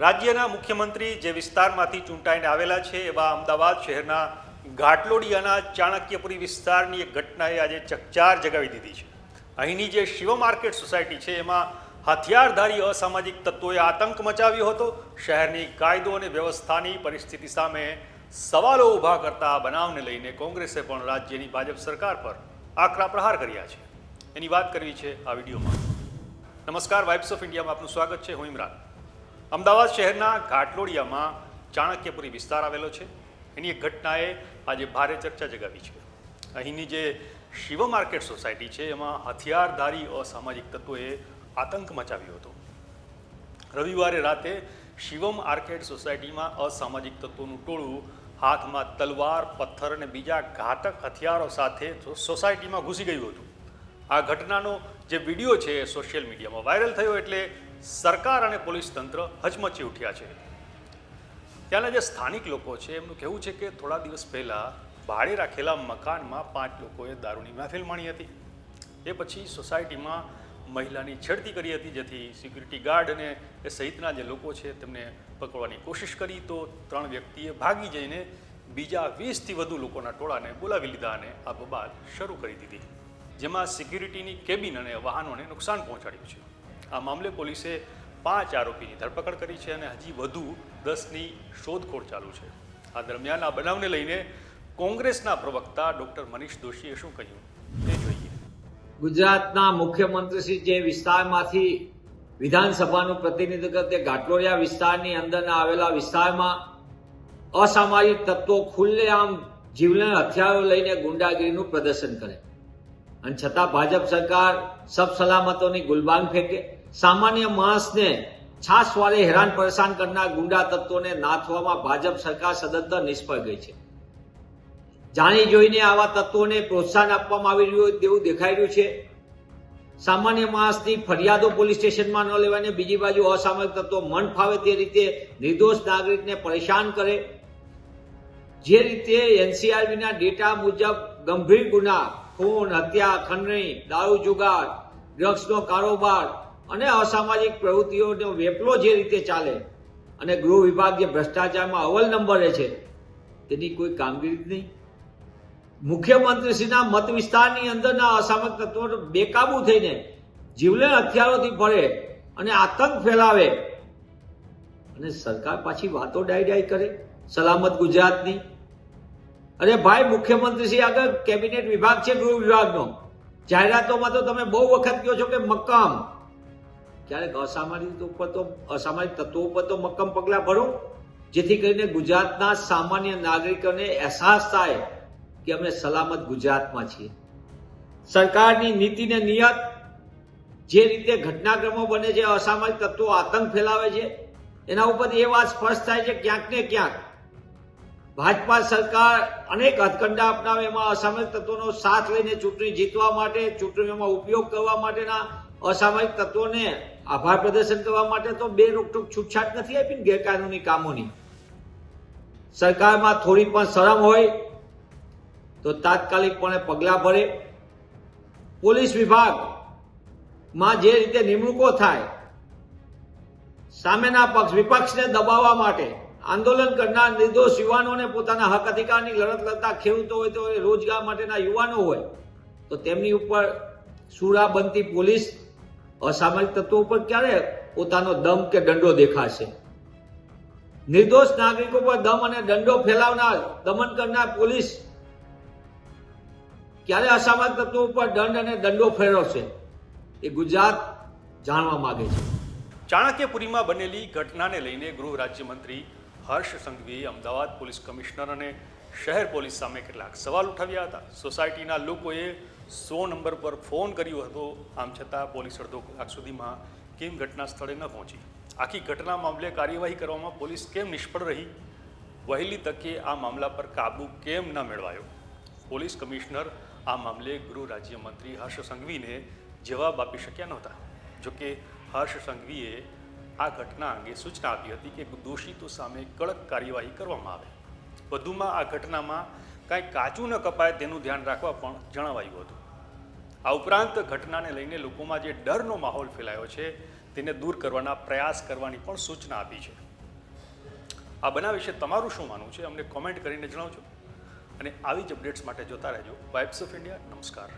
રાજ્યના મુખ્યમંત્રી જે વિસ્તારમાંથી ચૂંટાઈને આવેલા છે, એવા અમદાવાદ શહેરના ઘાટલોડિયાના ચાણક્યપુરી વિસ્તારની એક ઘટનાએ આજે ચકચાર જગાવી દીધી છે. અહીંની જે શિવ માર્કેટ સોસાયટી છે, એમાં હથિયારધારી અસામાજિક તત્વોએ આતંક મચાવ્યો હતો. શહેરની કાયદો અને વ્યવસ્થાની પરિસ્થિતિ સામે સવાલો ઊભા કરતા બનાવને લઈને કોંગ્રેસે પણ રાજ્યની ભાજપ સરકાર પર આકરા પ્રહાર કર્યા છે. એની વાત કરવી છે આ વિડીયોમાં. નમસ્કાર, વાઇબ્સ ઓફ ઇન્ડિયામાં આપનું સ્વાગત છે. હું ઇમરાન. અમદાવાદ શહેરના ઘાટલોડિયામાં ચાણક્યપુરી વિસ્તાર આવેલો છે. એની એક ઘટનાએ આજે ભારે ચર્ચા જગાવી છે. અહીંની જે શિવ માર્કેટ સોસાયટી છે, એમાં હથિયારધારી અસામાજિક તત્વોએ આતંક મચાવ્યો હતો. રવિવારે રાતે શિવમ આર્કેડ સોસાયટીમાં અસામાજિક તત્વોનું ટોળું, હાથમાં તલવાર, પથ્થર અને બીજા ઘાતક હથિયારો સાથે સોસાયટીમાં ઘૂસી ગયું હતું. આ ઘટનાનો જે વીડિયો છે એ સોશિયલ મીડિયામાં વાયરલ થયો એટલે સરકાર અને પોલીસ તંત્ર હચમચી ઉઠ્યા છે. ત્યાંના જે સ્થાનિક લોકો છે, એમનું કહેવું છે કે થોડા દિવસ પહેલાં ભાડે રાખેલા મકાનમાં પાંચ લોકોએ દારૂની મહેફિલ માણી હતી. એ પછી સોસાયટીમાં મહિલાની છેડતી કરી હતી, જેથી સિક્યુરિટી ગાર્ડ અને એ સહિતના જે લોકો છે તેમને પકડવાની કોશિશ કરી તો ત્રણ વ્યક્તિએ ભાગી જઈને બીજા વીસથી વધુ લોકોના ટોળાને બોલાવી લીધા અને આ બબાલ શરૂ કરી દીધી. જેમાં સિક્યુરિટીની કેબિન અને વાહનોને નુકસાન પહોંચાડ્યું છે. આ મામલે પોલીસે પાંચ આરોપીની ધરપકડ કરી છે અને હજી વધુ દસની શોધખોળ ચાલુ છે. આ દરમિયાન આ બનાવને લઈને કોંગ્રેસના પ્રવક્તા ડોક્ટર મનીષ દોશીએ શું કહ્યું તે જોઈએ. ગુજરાતના મુખ્યમંત્રી શ્રી જે વિસ્તારમાંથી વિધાનસભાનું પ્રતિનિધિત્વ તે ઘાટલોડિયા વિસ્તારની અંદરના આવેલા વિસ્તારમાં અસામાજિક તત્વો ખુલ્લેઆમ જીવલેણ હથિયારો લઈને ગુંડાગીરીનું પ્રદર્શન કરે. અને છતાં ભાજપ સરકાર સબ સલામતોની ગુલબાંગ ફેંકે. સામાન્ય માણસને છાસવારે હેરાન પરેશાન કરનાર ગુંડા તત્વોને નાથવામાં ભાજપ સરકાર સદંતર નિષ્ફળ ગઈ છે. જાણી જોઈને આવા તત્વોને પ્રોત્સાહન આપવામાં આવી રહ્યું હોય તેવું દેખાઈ રહ્યું છે. સામાન્ય માણસની ફરિયાદો પોલીસ સ્ટેશનમાં ન લેવાને બીજી બાજુ અસામયિક તત્વો મન ફાવે તે રીતે નિર્દોષ નાગરિકને પરેશાન કરે. જે રીતે એનસીઆરબીના ડેટા મુજબ ગંભીર ગુના ખૂન, હત્યા, ખંડણી, દારૂ જુગાર, ડ્રગ્સનો કારોબાર અને અસામાજિક પ્રવૃત્તિઓનો વેપલો જે રીતે ચાલે અને ગૃહ વિભાગ જે ભ્રષ્ટાચારમાં અવ્વલ નંબરે છે, તેની કોઈ કામગીરી નહીં. મુખ્યમંત્રીશ્રીના મત વિસ્તારની અંદરના અસામક તત્વો બેકાબુ થઈને જીવલેણ હથિયારોથી ભરે અને આતંક ફેલાવે અને સરકાર પાછી વાતો ડાય ડાય કરે, સલામત ગુજરાતની અરે ભાઈ, મુખ્યમંત્રીશ્રી આગળ કેબિનેટ વિભાગ છે, ગૃહ વિભાગનો. જાહેરાતોમાં તો તમે બહુ વખત કહો છો કે મક્કમ. ક્યારેક અસામાજિક ઉપર તો અસામાજિક તત્વો ઉપર તો મક્કમ પગલાં ભરો, જેથી કરીને ગુજરાતના સામાન્ય નાગરિકોને અહેસાસ થાય કે અમે સલામત ગુજરાતમાં છીએ. સરકારની નીતિ ને નિયત, જે રીતે ઘટનાક્રમો બને છે, અસામાજિક તત્વો આતંક ફેલાવે છે, એના ઉપર એ વાત સ્પષ્ટ થાય છે, ક્યાંક ને ક્યાંક ભાજપા સરકાર અનેક હથકંડા અપનાવે એમાં અસામાજિક તત્વોનો સાથ લઈને ચૂંટણી જીતવા માટે, ચૂંટણીઓમાં ઉપયોગ કરવા માટેના અસામાજિક તત્વોને આભાર પ્રદર્શન કરવા માટે તો બે રોકટોક છૂટછાટ નથી આપી ગેરકાનૂની કામોની. સરકારમાં થોડી પણ શરમ હોય તો તાત્કાલિકપણે પગલાં ભરે. પોલીસ વિભાગમાં જે રીતે નિમણૂકો થાય, સામેના પક્ષ વિપક્ષને દબાવવા માટે આંદોલન કરનાર નિર્દોષ યુવાનોને પોતાના હક અધિકારની લડત લડતા ખેડૂતો હોય તો રોજગાર માટેના યુવાનો હોય તો તેમની ઉપર સુરા બનતી પોલીસ અસામાજિક તત્વો ઉપર ક્યારે પોતાનો દમ કે દંડો દેખાશે? નિર્દોષ નાગરિકો પર દમ અને દંડો ફેલાવનાર, દમન કરનાર પોલીસ ક્યારે અસામાજિક તત્વો ઉપર દંડ અને દંડો ફેરવશે? એ ગુજરાત જાણવા માંગે છે. ચાણક્યપુરીમાં બનેલી ઘટનાને લઈને ગૃહ રાજ્યમંત્રી હર્ષ સંઘવીએ અમદાવાદ પોલીસ કમિશનર અને શહેર પોલીસ સામે કેટલાક સવાલ ઉઠાવ્યા હતા. સોસાયટીના લોકોએ સો નંબર પર ફોન કર્યો હતો, આમ છતાં પોલીસ અડધો કલાક સુધીમાં કેમ ઘટના સ્થળે ન પહોંચી? આખી ઘટના મામલે કાર્યવાહી કરવામાં પોલીસ કેમ નિષ્ફળ રહી? વહેલી તકે આ મામલા પર કાબુ કેમ ન મેળવાયો? પોલીસ કમિશનર આ મામલે ગૃહ રાજ્યમંત્રી હર્ષ સંઘવીને જવાબ આપી શક્યા નહોતા. જોકે હર્ષ સંઘવીએ આ ઘટના અંગે સૂચના આપી હતી કે દોષિતો સામે કડક કાર્યવાહી કરવામાં આવે. વધુમાં આ ઘટનામાં કાંઈ કાચું ન કપાય તેનું ધ્યાન રાખવા પણ જણાવાયું હતું. આ ઉપરાંત ઘટનાને લઈને લોકોમાં જે ડરનો માહોલ ફેલાયો છે, તેને દૂર કરવાના પ્રયાસ કરવાની પણ સૂચના આપી છે. આ બનાવ વિશે તમારું શું માનવું છે? અમને કોમેન્ટ કરીને જણાવજો. અને આવી જ અપડેટ્સ માટે જોતા રહેજો. વાઇબ્સ ઓફ ઇન્ડિયા નમસ્કાર.